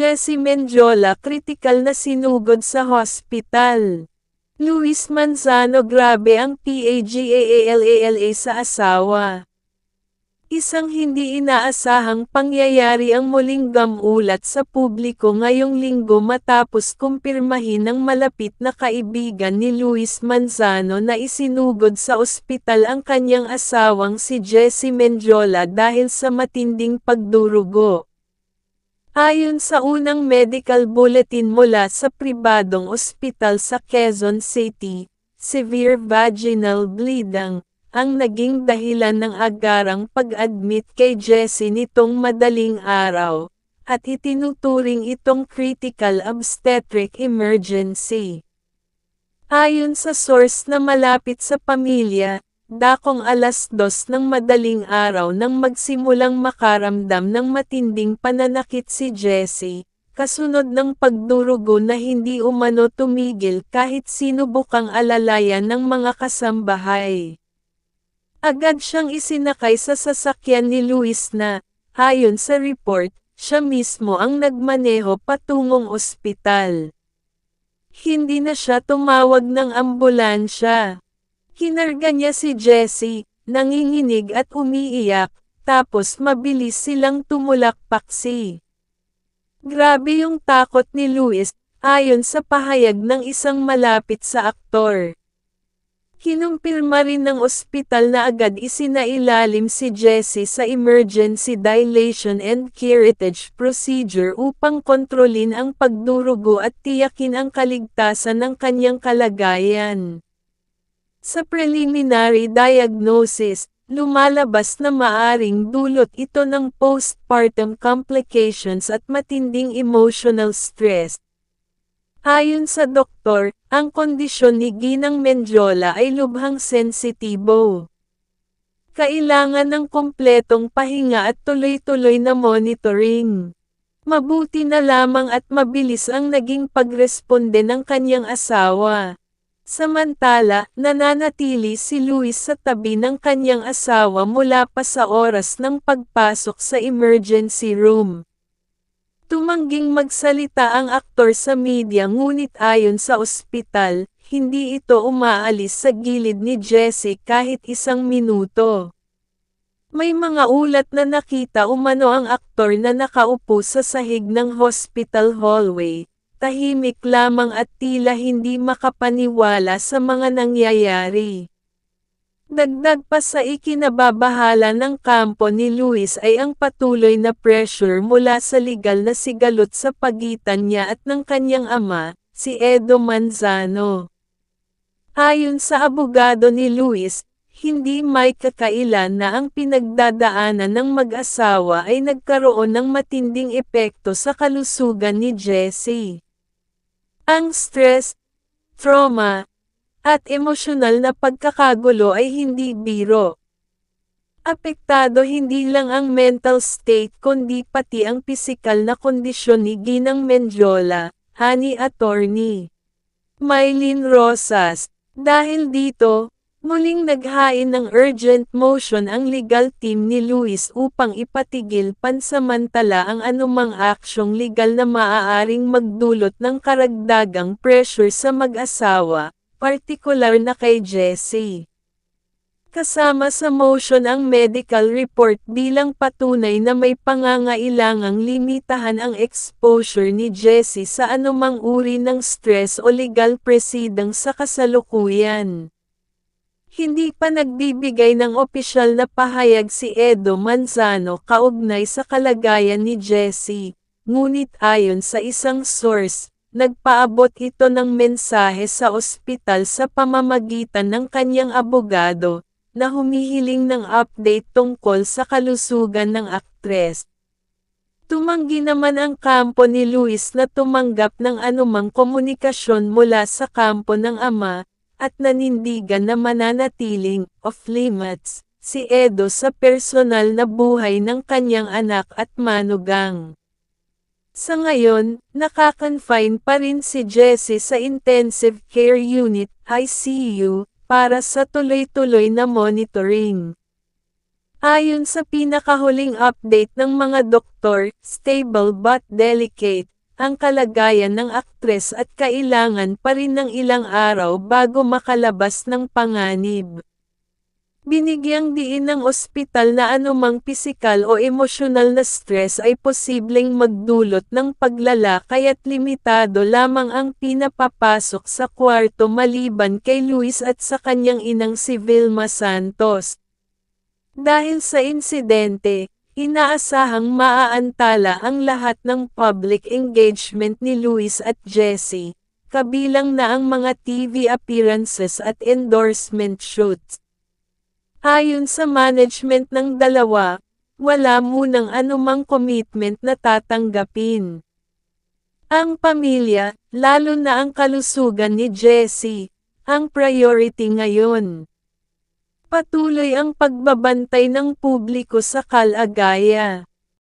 Jessie Mendiola kritikal na sinugod sa hospital. Luis Manzano grabe ang PAGAALALA sa asawa. Isang hindi inaasahang pangyayari ang muling gamulat sa publiko ngayong linggo matapos kumpirmahin ng malapit na kaibigan ni Luis Manzano na isinugod sa ospital ang kanyang asawang si Jessie Mendiola dahil sa matinding pagdurugo. Ayon sa unang medical bulletin mula sa pribadong ospital sa Quezon City, severe vaginal bleeding, ang naging dahilan ng agarang pag-admit kay Jessie nitong madaling araw, at itinuturing itong critical obstetric emergency. Ayon sa source na malapit sa pamilya, dakong alas dos ng madaling araw nang magsimulang makaramdam ng matinding pananakit si Jessie, kasunod ng pagdurugo na hindi umano tumigil kahit sinubukang alalayan ng mga kasambahay. Agad siyang isinakay sa sasakyan ni Luis na, ayon sa report, siya mismo ang nagmaneho patungong ospital. Hindi na siya tumawag ng ambulansya. Kinarga niya si Jessie, nanginginig at umiiyak, tapos mabilis silang tumulak-paksi. Grabe yung takot ni Luis, ayon sa pahayag ng isang malapit sa aktor. Kinumpirma rin ng ospital na agad isinailalim si Jessie sa emergency dilation and curettage procedure upang kontrolin ang pagdurugo at tiyakin ang kaligtasan ng kanyang kalagayan. Sa preliminary diagnosis, lumalabas na maaring dulot ito ng postpartum complications at matinding emotional stress, Ayon sa doktor, ang kondisyon ni Ginang Mendiola ay lubhang sensitibo. Kailangan ng kompletong pahinga at tuloy-tuloy na monitoring. Mabuti na lamang at mabilis ang naging pagresponde ng kanyang asawa. Samantala, nananatili si Luis sa tabi ng kanyang asawa mula pa sa oras ng pagpasok sa emergency room. Tumangging magsalita ang aktor sa media ngunit ayon sa ospital, hindi ito umaalis sa gilid ni Jessie kahit isang minuto. May mga ulat na nakita umano ang aktor na nakaupo sa sahig ng hospital hallway, tahimik lamang at tila hindi makapaniwala sa mga nangyayari. Dagdag pa sa ikinababahala ng kampo ni Luis ay ang patuloy na pressure mula sa legal na sigalot sa pagitan niya at ng kanyang ama, si Edo Manzano. Ayon sa abogado ni Luis, hindi may kakailan na ang pinagdadaanan ng mag-asawa ay nagkaroon ng matinding epekto sa kalusugan ni Jessie. Ang stress, trauma, at emosyonal na pagkakagulo ay hindi biro. Apektado hindi lang ang mental state kundi pati ang pisikal na kondisyon ni Ginang Mendiola, Honey Attorney. Mylene Rosas, dahil dito, muling naghain ng urgent motion ang legal team ni Luis upang ipatigil pansamantala ang anumang aksyong legal na maaaring magdulot ng karagdagang pressure sa mag-asawa, partikular na kay Jessie. Kasama sa motion ang medical report bilang patunay na may pangangailangang limitahan ang exposure ni Jessie sa anumang uri ng stress o legal preceding sa kasalukuyan. Hindi pa nagbibigay ng opisyal na pahayag si Edo Manzano kaugnay sa kalagayan ni Jessie, ngunit ayon sa isang source, Nagpaabot ito ng mensahe sa ospital sa pamamagitan ng kanyang abogado, na humihiling ng update tungkol sa kalusugan ng aktres. Tumanggi naman ang kampo ni Luis na tumanggap ng anumang komunikasyon mula sa kampo ng ama, at nanindigan na mananatiling off-limits si Edo sa personal na buhay ng kanyang anak at manugang. Sa ngayon, nakakonfine pa rin si Jessie sa Intensive Care Unit, ICU, para sa tuloy-tuloy na monitoring. Ayon sa pinakahuling update ng mga doktor, stable but delicate, ang kalagayan ng aktres at kailangan pa rin ng ilang araw bago makalabas ng panganib. Binigyang diin ng ospital na anumang pisikal o emosyonal na stress ay posibleng magdulot ng paglala kaya't limitado lamang ang pinapapasok sa kwarto maliban kay Luis at sa kanyang inang si Vilma Santos. Dahil sa insidente, inaasahang maaantala ang lahat ng public engagement ni Luis at Jessie, kabilang na ang mga TV appearances at endorsement shoots. Ayon sa management ng dalawa, wala munang anumang commitment na tatanggapin. Ang pamilya, lalo na ang kalusugan ni Jessie, ang priority ngayon. Patuloy ang pagbabantay ng publiko sa kalagaya.